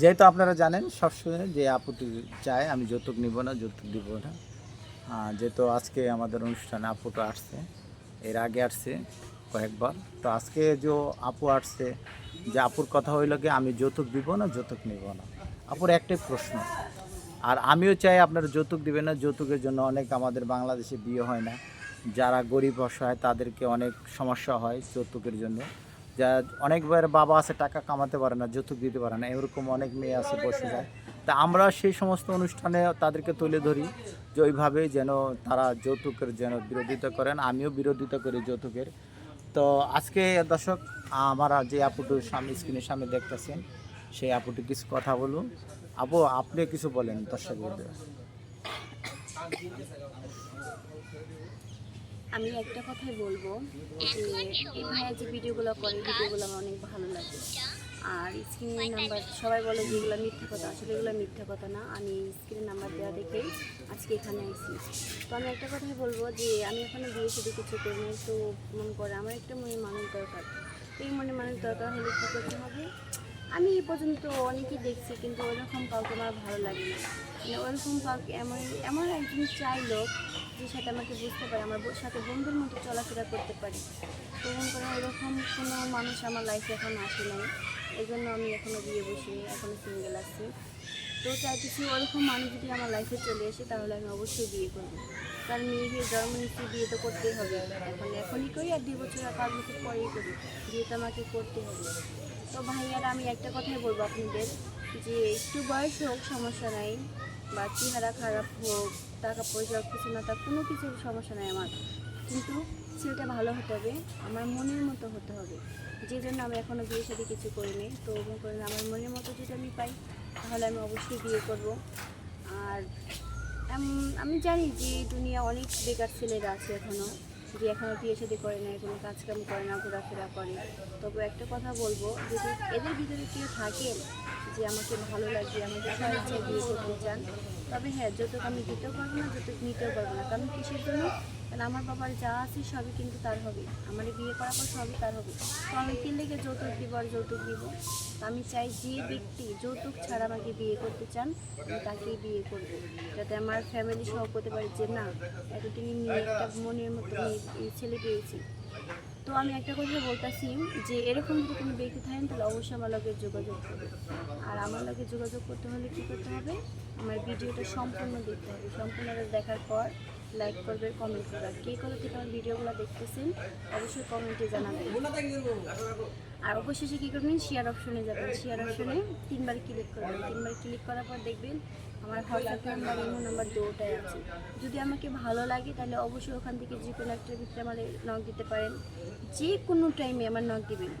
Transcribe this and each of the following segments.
যেহেতু আপনারা জানেন সবসময় যে আপুটি চায়, আমি যৌতুক নিব না, যৌতুক দিব না। যেহেতু আজকে আমাদের অনুষ্ঠানে আপুটা আসছে, এর আগে আসছে কয়েকবার। তো আজকে যে আপু আসছে, যে আপুর কথা হইল কি, আমি যৌতুক দিব না, যৌতুক নিব না? আপুর একটাই প্রশ্ন। আর আমিও চাই আপনারা যৌতুক দিবেন না, যৌতুকের জন্য অনেক আমাদের বাংলাদেশে বিয়ে হয় না। যারা গরিব অসহায়, তাদেরকে অনেক সমস্যা হয় যৌতুকের জন্য। যা অনেক অনেকবার বাবা আছে, টাকা কামাতে পারে না, যৌতুক দিতে পারে না, এরকম অনেক মেয়ে আছে, বসে যায়। তা আমরা সেই সমস্ত অনুষ্ঠানে তাদেরকে তুলে ধরি যে ওইভাবে যেন তারা যৌতুকের যেন বিরোধিতা করেন, আমিও বিরোধিতা করি যৌতুকের। তো আজকে দর্শক, আমরা যে আপুটু সামনে স্ক্রিনের সামনে দেখতেছেন, সেই আপুটি কিছু কথা বলুন। আপু আপনি কিছু বলেন দর্শকদের। আমি একটা কথাই বলব যে ভাইয়া যে ভিডিওগুলো করে ভিডিওগুলো আমার অনেক ভালো লাগে। আর স্ক্রিনের নাম্বার সবাই বলে যেগুলো মিথ্যা কথা। আসলে এগুলো মিথ্যা কথা না, আমি স্ক্রিনের নাম্বার দেওয়া দেখেই আজকে এখানে আসি তো আমি একটা কথাই বলব যে আমি এখানে বিয়ে শুধু কিছু করি তো মন করে আমার একটা মনে মানুষ দরকার। এই মনে মানুষ দরকার হলে কী করতে হবে? আমি এই পর্যন্ত অনেকেই দেখছি, কিন্তু ওরকম কাউকে আমার ভালো লাগে না। মানে ওরকম কাউকে এমন এমন একজন চাই লোক যে সাথে আমাকে বুঝতে পারে, আমার সাথে বন্ধুর মতো চলাফেরা করতে পারি। তো মনে করেন ওরকম কোনো মানুষ আমার লাইফে এখন আসে নাই। এই জন্য আমি এখনও বিয়ে বসিনি এখনও সিঙ্গেল আছি। তো চাইতেছি ওরকম মানুষ যদি আমার লাইফে চলে আসে, তাহলে আমি অবশ্যই বিয়ে করব। কারণ মেয়ে বিয়ে জন্ম নিচ্ছি বিয়ে তো করতেই হবে। এখন এখনই করি আর দুই বছর আর পাঁচ বছর পরেই করি বিয়ে তো আমাকে করতে হবে। তো ভাইয়ারা, আমি একটা কথাই বলব আপনাদের যে একটু বয়স হোক, সমস্যা নাই। বা চেহারা খারাপ হোক, টাকা পয়সা, কিছু না থাক, কোনো কিছু সমস্যা নাই আমার। কিন্তু ছেলেটা ভালো হতে হবে, আমার মনের মতো হতে হবে। যে জন্য আমি এখনও বিয়ের সাথে কিছু করিনি, তো মনে করেন আমার মনের মতো যদি আমি পাই, তাহলে আমি অবশ্যই বিয়ে করব। আর আমি জানি যে দুনিয়া অনেক বেকার ছেলেরা আছে এখনও যে এখনও বিয়ে শাদী করে না কোনো কাজকাম করে না, ঘোরাফেরা করে। তবু একটা কথা বলব, যদি এদের ভিতরে কেউ থাকেন যে আমাকে ভালো লাগে আমাকে স্বেচ্ছায় বিয়ে করতে চান। তবে হ্যাঁ যৌতুক আমি দিতেও পারব না যৌতুক নিতেও পারব না। কারণ কিসের জন্য? কারণ আমার বাবার যা আছে সবই কিন্তু তার হবে। আমার বিয়ে করার পর সবই তার হবে। তো আমি কি যৌতুক দিব আর যৌতুক দিব। আমি চাই যে ব্যক্তি যৌতুক ছাড়া আমাকে বিয়ে করতে চান, আমি তাকেই বিয়ে করব। যাতে আমার ফ্যামিলি সহ করতে পারে যে, না এতদিনই মেয়ে একটা মনের মতো ছেলে পেয়েছি। তো আমি একটা কথা বলতেছি যে এরকম যদি কোনো ব্যক্তি থাকেন, তাহলে অবশ্যই আমার লগে যোগাযোগ করবে আর আমার লগে যোগাযোগ করতে হলে কী করতে হবে? আমার ভিডিওটা সম্পূর্ণ দেখতে হবে। সম্পূর্ণটা দেখার পর লাইক করবে কমেন্ট করবে। আর কে কোথা থেকে আমার ভিডিওগুলো দেখতেছেন, অবশ্যই কমেন্টে জানাবেন। আর অবশেষে কী করবেন শেয়ার অপশনে যাবেন। শেয়ার অপশনে তিনবার ক্লিক করবেন। তিনবার ক্লিক করার পর দেখবেন আমার হোয়াটসঅ্যাপ নাম্বার ইমো নাম্বার দুটাই আছে। যদি আমাকে ভালো লাগে, তাহলে অবশ্যই ওখান থেকে যে কোনো একটার ভিতরে আমার নক দিতে পারেন। যে কোনো টাইমে আমার নক দিবেন।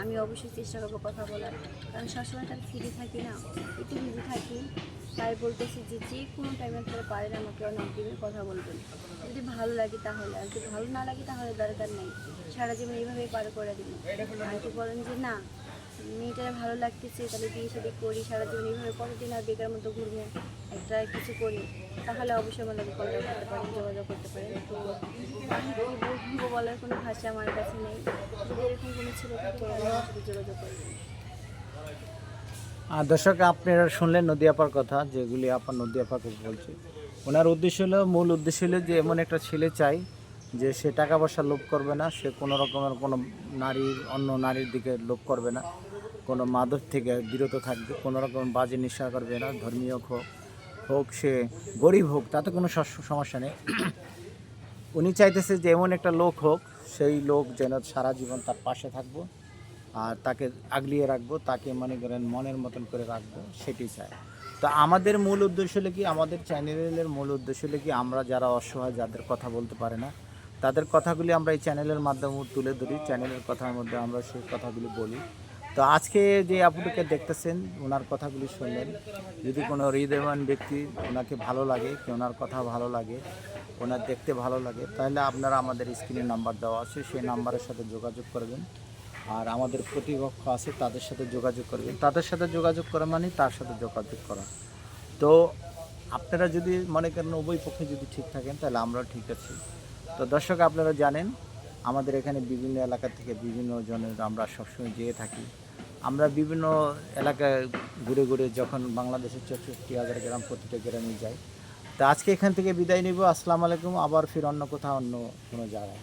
আমি অবশ্যই চেষ্টা করব কথা বলার। কারণ সবসময় তার ফ্রি থাকি না। একটু বিজি থাকি। তাই বলতেছি যে যে কোনো টাইমে আপনারা পারেন আমাকে অনেক দিনে কথা বলবেন। যদি ভালো লাগে তাহলে, আর যদি ভালো না লাগে তাহলে দরকার নেই। সারা জীবন এইভাবেই পার করে দিন। আর কি বলেন যে না মেয়েটার ভালো লাগতেছে, তাহলে বিয়ে সাথে করি সারা জীবন এইভাবে কতদিন আর বেকার মতো ঘুরবো? একটা কিছু করি, তাহলে অবশ্যই আমার লাগে কন্ট্যাক্ট করতে পারেন, যোগাযোগ করতে পারেন। তো বলব বলার কোনো ভাষা আমার কাছে নেই। যদি এরকম কোনো ছিল থাকে যোগাযোগ করবেন। দর্শক, আপনারা শুনলেন নদী আপার কথা, যেগুলি আপনার নদী আপাকে বলছে। ওনার উদ্দেশ্য হলো, মূল উদ্দেশ্য হলো যে, এমন একটা ছেলে চাই যে সে টাকা পয়সা লোভ করবে না, সে কোনো রকমের কোনো নারীর, অন্য নারীর দিকে লোভ করবে না। কোনো মাদক থেকে বিরত থাকবে, কোনো রকম বাজে নেশা করবে না, ধর্মীয় হোক হোক সে গরিব হোক, তাতে কোনো সমস্যা নেই। উনি চাইতেছে যে এমন একটা লোক হোক, সেই লোক যেন সারা জীবন তার পাশে থাকব আর তাকে আগলিয়ে রাখব, তাকে মনে করেন মনের মতন করে রাখব সেটি চাই তো আমাদের মূল উদ্দেশ্য হলো কি, আমাদের চ্যানেলের মূল উদ্দেশ্য হলো কি, আমরা যারা অসহায়, যাদের কথা বলতে পারে না তাদের কথাগুলি আমরা এই চ্যানেলের মাধ্যমে তুলে ধরি, চ্যানেলের কথার মধ্যে আমরা সেই কথাগুলি বলি। তো আজকে যে আপুটিকে দেখতেছেন ওনার কথাগুলি শুনলেন। যদি কোনো হৃদয়বান ব্যক্তি ওনাকে ভালো লাগে, কি ওনার কথা ভালো লাগে ওনার দেখতে ভালো লাগে, তাহলে আপনারা আমাদের স্ক্রিনে নাম্বার দেওয়া আছে, সেই নাম্বারের সাথে যোগাযোগ করবেন। আর আমাদের প্রতিপক্ষ আছে, তাদের সাথে যোগাযোগ করবেন। তাদের সাথে যোগাযোগ করা মানে তার সাথে যোগাযোগ করা। তো আপনারা যদি মনে করেন উভয় পক্ষে যদি ঠিক থাকেন, তাহলে আমরাও ঠিক আছি। তো দর্শক, আপনারা জানেন, আমাদের এখানে বিভিন্ন এলাকা থেকে বিভিন্ন জনের আমরা সবসময় যেয়ে থাকি। আমরা বিভিন্ন এলাকায় ঘুরে ঘুরে যখন বাংলাদেশের চৌষট্টি হাজার গ্রাম প্রতিটা গ্রামে যাই, তো আজকে এখান থেকে বিদায় নিব। আসসালামু আলাইকুম। আবার ফির অন্য কোথাও, অন্য কোনো জায়গায়।